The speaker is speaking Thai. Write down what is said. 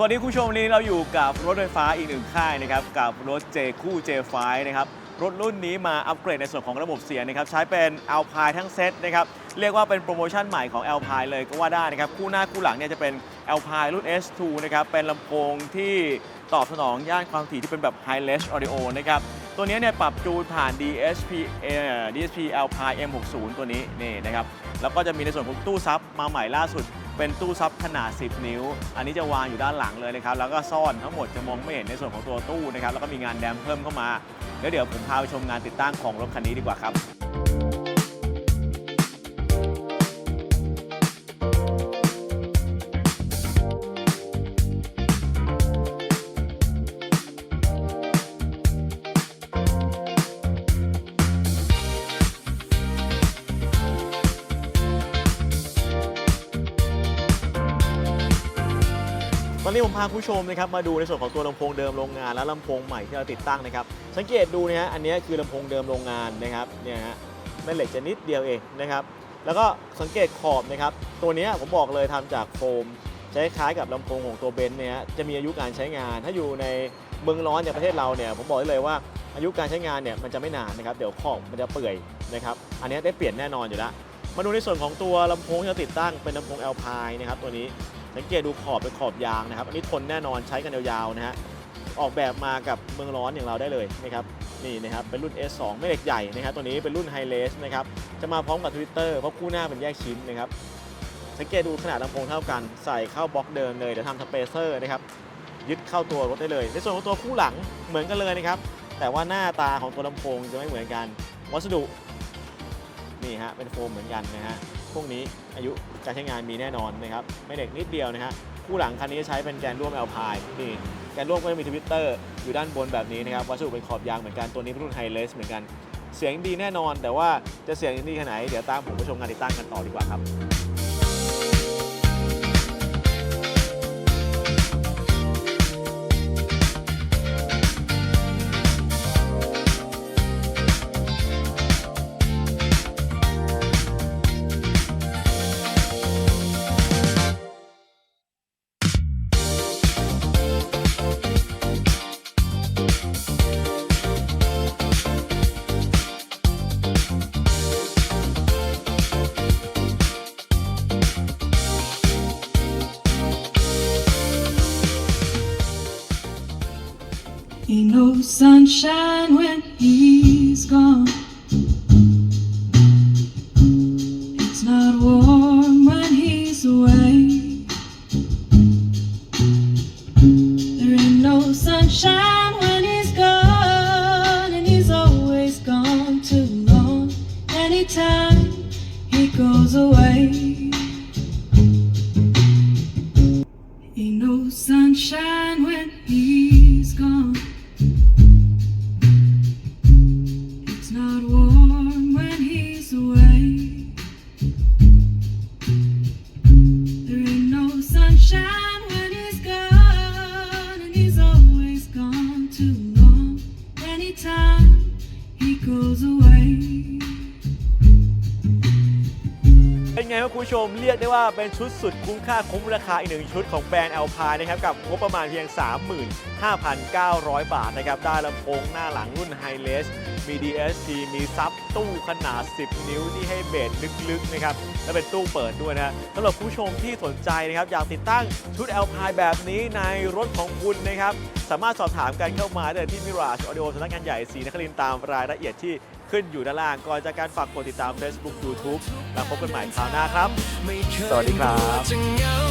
สวัสดีคุณผู้ชมวันนี้เราอยู่กับรถไฟฟ้าอีกหนึ่งค่ายนะครับกับรถ J คู่ J5 นะครับรถรุ่นนี้มาอัปเกรดในส่วนของระบบเสียงนะครับใช้เป็น a l p i n ทั้งเซตนะครับเรียกว่าเป็นโปรโมชั่นใหม่ของ a l p i n เลยก็ว่าได้นะครับคู่หน้าคู่หลังเนี่ยจะเป็น a l p i n รุ่น S2 นะครับเป็นลำโพงที่ตอบสนองย่านความถี่ที่เป็นแบบ High-Res Audio นะครับ ตัวนี้เนี่ยปรับจูนผ่าน DSP DSP Alpine M60 ตัวนี้นี่นะครับแล้วก็จะมีในส่วนของตู้ซับมาใหม่ล่าสุด เป็นตู้ซับขนาด 10 นิ้ว อันนี้จะวางอยู่ด้านหลังเลยนะครับแล้วก็ซ่อนทั้งหมดจะมองไม่เห็นในส่วนของตัวตู้นะครับแล้วก็มีงานแดมเพิ่มเข้ามาแล้วเดี๋ยวผมพาไปชมงานติดตั้งของรถคันนี้ดีกว่าครับ อนนี้ผมพาผู้ชมนะครับมาดูในส่วนของตัวลำโพงเดิมโรงงานและลำโพงใหม่ที่เราติดตั้งนะครับ สังเกตดูนะฮะอันนี้คือลำโพงเดิมโรงงานนะครับเนี่ยฮะแม่เหล็กจะนิดเดียวเองนะครับ แล้วก็สังเกตขอบนะครับ ตัวนี้ผมบอกเลยทำจากโฟมใช้คล้ายกับลำโพงของตัวเบนซ์เนี่ยจะมีอายุการใช้งาน ถ้าอยู่ในเมืองร้อนอย่างประเทศเราเนี่ยผมบอกได้เลยว่าอายุการใช้งานเนี่ยมันจะไม่นานนะครับเดี๋ยวขอบมันจะเปื่อยนะครับอันนี้ได้เปลี่ยนแน่นอนอยู่แล้วมาดูในส่วนของตัวลำโพงที่เราติดตั้งเป็นลำโพง Alpine นะครับตัวนี้ สังเกตดูขอบเป็นขอบยางนะครับ อันนี้ทนแน่นอนใช้กันยาวๆนะฮะออกแบบมากับเมืองร้อนอย่างเราได้เลยนะครับนี่นะครับเป็นรุ่น S2 ไม่เหล็กใหญ่นะครับตัวนี้เป็นรุ่น High Res นะครับจะมาพร้อมกับ Twitter เพราะคู่หน้าเป็นแยกชิ้นนะครับสังเกตดูขนาดลำโพงเท่ากันใส่เข้าบล็อกเดิมเลยเดี๋ยวทำสเปเซอร์นะครับยึดเข้าตัวรถได้เลย ในส่วนของตัวคู่หลังเหมือนกันเลยนะครับแต่ว่าหน้าตาของตัวลำโพงจะไม่เหมือนกัน วัสดุนี่ฮะเป็นโฟมเหมือนกันนะฮะ พวกนี้อายุการใช้งานมีแน่นอนนะครับ ไม่เด็กนิดเดียวนะฮะคู่หลังคันนี้ใช้เป็นแกนร่วมแอลพายนี่แกนร่วมก็จะมีทวิตเตอร์อยู่ด้านบนแบบนี้นะครับวัสดุเป็นขอบยางเหมือนกันตัวนี้เป็นรุ่นไฮเลสเหมือนกัน เสียงดีแน่นอน แต่ว่าจะเสียงดีแค่ไหนเดี๋ยวตามผมไปชมงานติดตั้งกันต่อดีกว่าครับ Ain't no sunshine when he's gone. It's not warm when he's away. There ain't no sunshine when he's gone, and he's always gone too long. Anytime he goes away. Goes away. ครับคุณผู้ชมเรียกได้ว่าเป็นชุดสุดคุ้มค่าคุ้มราคาอีกหนึ่งชุดของแบรนด์ Alpine นะครับกับงบประมาณเพียง 35,900 บาทนะครับได้ลำโพงหน้าหลังรุ่น High Res มี DSP มีซับตู้ขนาด 10 นิ้วที่ให้เบสลึกๆนะครับและเป็นตู้เปิดด้วยนะฮะสำหรับผู้ชมที่สนใจนะครับอยากติดตั้งชุด Alpine แบบนี้ในรถของคุณนะครับสามารถสอบถามกันเข้ามาได้ที่ Mirage Audio สำนักงานใหญ่ศรีนครินตามรายละเอียดที่ ขึ้นอยู่ด้านล่าง ก่อนจากการฝากกดติดตาม Facebook YouTube แล้วพบกันใหม่คราวหน้าครับ สวัสดีครับจะเหงา